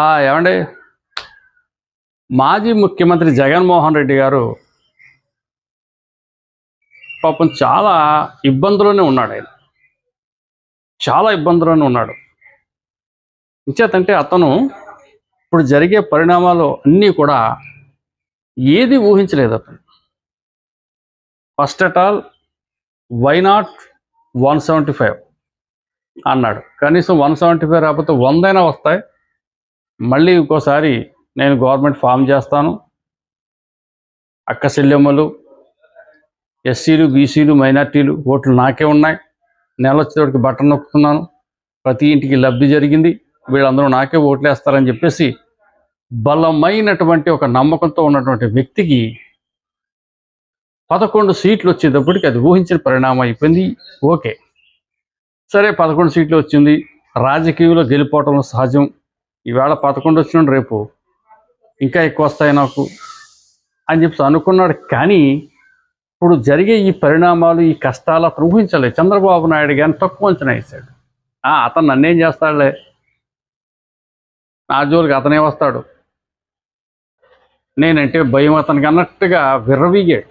ఆ, ఏమండి? మాజీ ముఖ్యమంత్రి జగన్మోహన్ రెడ్డి గారు పాపం చాలా ఇబ్బందులోనే ఉన్నాడు ఆయన. చాలా ఇబ్బందులోనే ఉన్నాడు. ఇంచేతంటే అతను ఇప్పుడు జరిగే పరిణామాలు అన్నీ కూడా ఏది ఊహించలేదు అతను. First at all why not one seventy five అన్నాడు. కనీసం వన్ సెవెంటీ ఫైవ్ రాకపోతే వందైనా వస్తాయి. మళ్ళీ ఇంకోసారి నేను గవర్నమెంట్ ఫామ్ చేస్తాను. అక్క చెల్లెమ్మలు ఎస్సీలు బీసీలు మైనార్టీలు ఓట్లు నాకే ఉన్నాయి. నెల వచ్చేటికి బట్టన్ నొక్కుతున్నాను. ప్రతి ఇంటికి లబ్ధి జరిగింది. వీళ్ళందరూ నాకే ఓట్లు వేస్తారని చెప్పేసి బలమైనటువంటి ఒక నమ్మకంతో ఉన్నటువంటి వ్యక్తికి పదకొండు సీట్లు వచ్చేటప్పటికి అది ఊహించిన పరిణామం అయిపోయింది. ఓకే. సరే పదకొండు సీట్లు వచ్చింది. రాజకీయంలో గెలిపోవటం సహజం. ఈవేళ పదకొండు వచ్చిన రేపు. ఇంకా ఎక్కువ వస్తాయి నాకు. అని చెప్పి అనుకున్నాడు. కానీ ఇప్పుడు జరిగే ఈ పరిణామాలు ఈ కష్టాలు అతను ఊహించలేదు. చంద్రబాబు నాయుడు గారిని తక్కువ అంచనా వేసాడు ఆ, అతను నన్నేం చేస్తాడులే? నా జోలికి అతనే వస్తాడు. నేనంటే భయం అతనికి అన్నట్టుగా విర్రవీగాడు.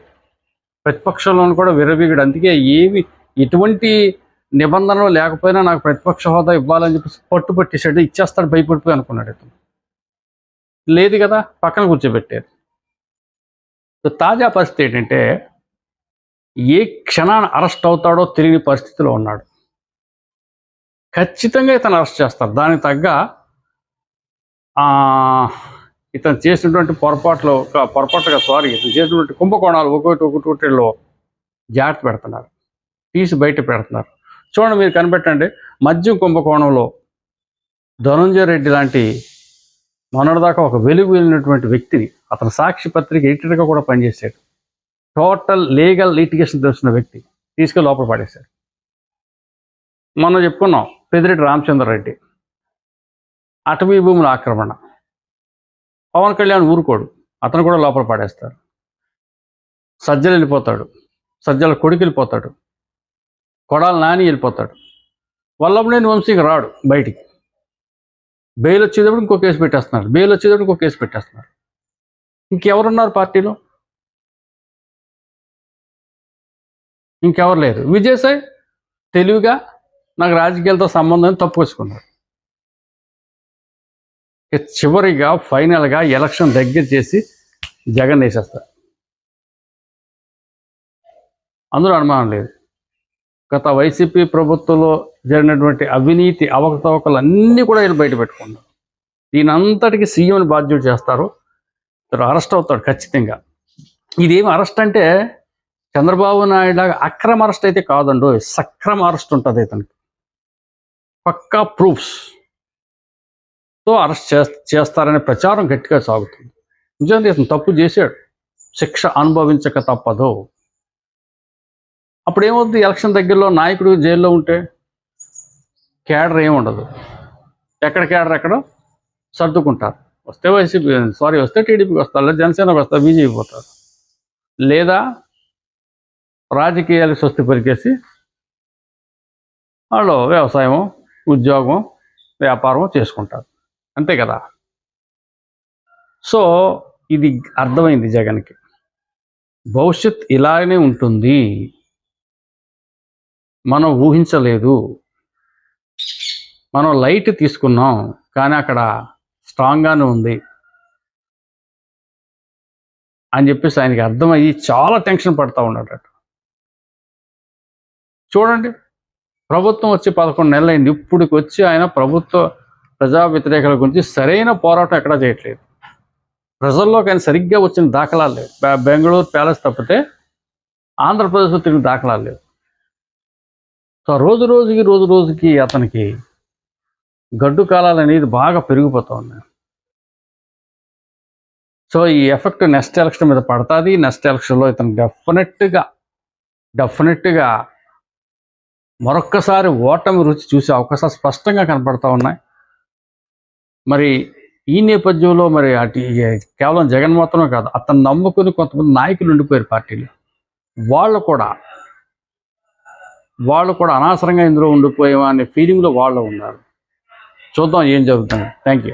ప్రతిపక్షంలోనూ కూడా విర్రవీగాడు. అందుకే ఏవి ఎటువంటి నిబంధనలు లేకపోయినా నాకు ప్రతిపక్ష హోదా ఇవ్వాలని చెప్పేసి పట్టు పెట్టేసాడు ఇచ్చేస్తాడు భయపడిపోయి అనుకున్నాడు ఇతను. లేదు కదా పక్కన కూర్చోబెట్టారు. సో తాజా పరిస్థితి ఏంటంటే ఏ క్షణాన అరెస్ట్ అవుతాడో తెలియని పరిస్థితిలో ఉన్నాడు. ఖచ్చితంగా ఇతను అరెస్ట్ చేస్తారు. దానికి తగ్గ ఆ, ఇతను చేసినటువంటి పొరపాట్లు పొరపాటుగా సారీ ఇతను చేసినటువంటి కుంభకోణాలు ఒకటి ఒకటిలో జాగ్రత్త పెడుతున్నారు. తీసి బయట పెడుతున్నారు. చూడండి మీరు కనిపెట్టండి. మద్యం కుంభకోణంలో ధనుంజయ రెడ్డి లాంటి మొన్నటిదాకా ఒక వెలుగు వెళ్ళినటువంటి వ్యక్తిని అతను సాక్షి పత్రిక ఎడిటర్గా కూడా పనిచేశాడు. టోటల్ లీగల్ లిటిగేషన్ తెలిసిన వ్యక్తి తీసుకెళ్ళి లోపల పడేశారు మొన్న చెప్పుకున్నాం పెదిరెడ్డి రామచంద్రరెడ్డి అటవీ భూముల ఆక్రమణ. పవన్ కళ్యాణ్ ఊరుకోడు అతను కూడా లోపల పడేస్తారు సజ్జలు వెళ్ళిపోతాడు సజ్జల కొడుకు వెళ్ళిపోతాడు. కొడాల నాని వెళ్ళిపోతాడు. వల్లభనేని వంశీకి రాడు బయటికి. బెయిల్ వచ్చేటప్పుడు ఇంకో కేసు పెట్టేస్తున్నారు బెయిల్ వచ్చేటప్పుడు ఇంకో కేసు పెట్టేస్తున్నారు ఇంకెవరున్నారు పార్టీలో? ఇంకెవరు లేరు. విజయసాయి తెలివిగా నాకు రాజకీయాలతో సంబంధం తప్పుకొచ్చుకున్నాడు చివరిగా ఫైనల్గా ఎలక్షన్ దగ్గర చేసి జగన్ వేసేస్తారు అందులో అనుమానం లేదు. గత వైసీపీ ప్రభుత్వంలో జరిగినటువంటి అవినీతి అవకతవకలు అన్నీ కూడా వీళ్ళు బయట పెట్టుకున్నారు. దీని అంతటికి సీఎంని బాధ్యుడు చేస్తారు. ఇతను అరెస్ట్ అవుతాడు ఖచ్చితంగా. ఇదేమి అరెస్ట్ అంటే చంద్రబాబు నాయుడు లాగా అక్రమ అరెస్ట్ అయితే కాదండో సక్రమ అరెస్ట్ ఉంటుంది ఇతనికి. పక్కా ప్రూఫ్స్తో అరెస్ట్ చేస్తారనే ప్రచారం గట్టిగా సాగుతుంది. నిజంగా ఇతను తప్పు చేశాడు. శిక్ష అనుభవించక తప్పదు. అప్పుడు ఏమవుతుంది ఎలక్షన్ దగ్గరలో నాయకుడు జైల్లో ఉంటే కేడర్ ఏముండదు ఎక్కడ కేడర్ ఎక్కడ సర్దుకుంటారు. వస్తే వైసీపీ సారీ వస్తే టీడీపీకి వస్తారు లేదా జనసేనకు వస్తారు బీజేపీ పోతారు. లేదా రాజకీయాలు స్వస్తి పరికేసి వాళ్ళు వ్యవసాయము ఉద్యోగం వ్యాపారం చేసుకుంటారు. అంతే కదా? సో ఇది అర్థమైంది జగన్కి. భవిష్యత్ ఇలాగనే ఉంటుంది. మనం ఊహించలేదు. మనం లైట్ తీసుకున్నాం కానీ అక్కడ స్ట్రాంగ్గానే ఉంది. అని చెప్పేసి ఆయనకి అర్థమయ్యి చాలా టెన్షన్ పడతా ఉన్నాడట. చూడండి ప్రభుత్వం వచ్చి పదకొండు నెలలు అయింది ఇప్పటికి వచ్చి ఆయన ప్రభుత్వ ప్రజా వ్యతిరేకల గురించి సరైన పోరాటం ఎక్కడా చేయట్లేదు. ప్రజల్లోకి ఆయన సరిగ్గా వచ్చిన దాఖలాలు లేవు. బెంగళూరు ప్యాలెస్ తప్పితే ఆంధ్రప్రదేశ్లో తిరిగిన దాఖలాలు లేవు. సో రోజు రోజుకి రోజు రోజుకి అతనికి గడ్డు కాలాలు అనేది బాగా పెరిగిపోతూ ఉన్నాయి. సో ఈ ఎఫెక్ట్ నెక్స్ట్ ఎలక్షన్ మీద పడుతుంది. నెక్స్ట్ ఎలక్షన్లో ఇతను డెఫినెట్గా డెఫినెట్గా మరొక్కసారి ఓటమి రుచి చూసే అవకాశాలు స్పష్టంగా కనపడతా ఉన్నాయి. మరి ఈ నేపథ్యంలో మరి అటు కేవలం జగన్ మాత్రమే కాదు అతను నమ్ముకుని కొంతమంది నాయకులు ఉండిపోయారు పార్టీలు. వాళ్ళు కూడా వాళ్ళు కూడా అనవసరంగా ఇందులో ఉండిపోయామా అనే ఫీలింగ్లో వాళ్ళు ఉన్నారు. చూద్దాం ఏం జరుగుతుంది. Thank you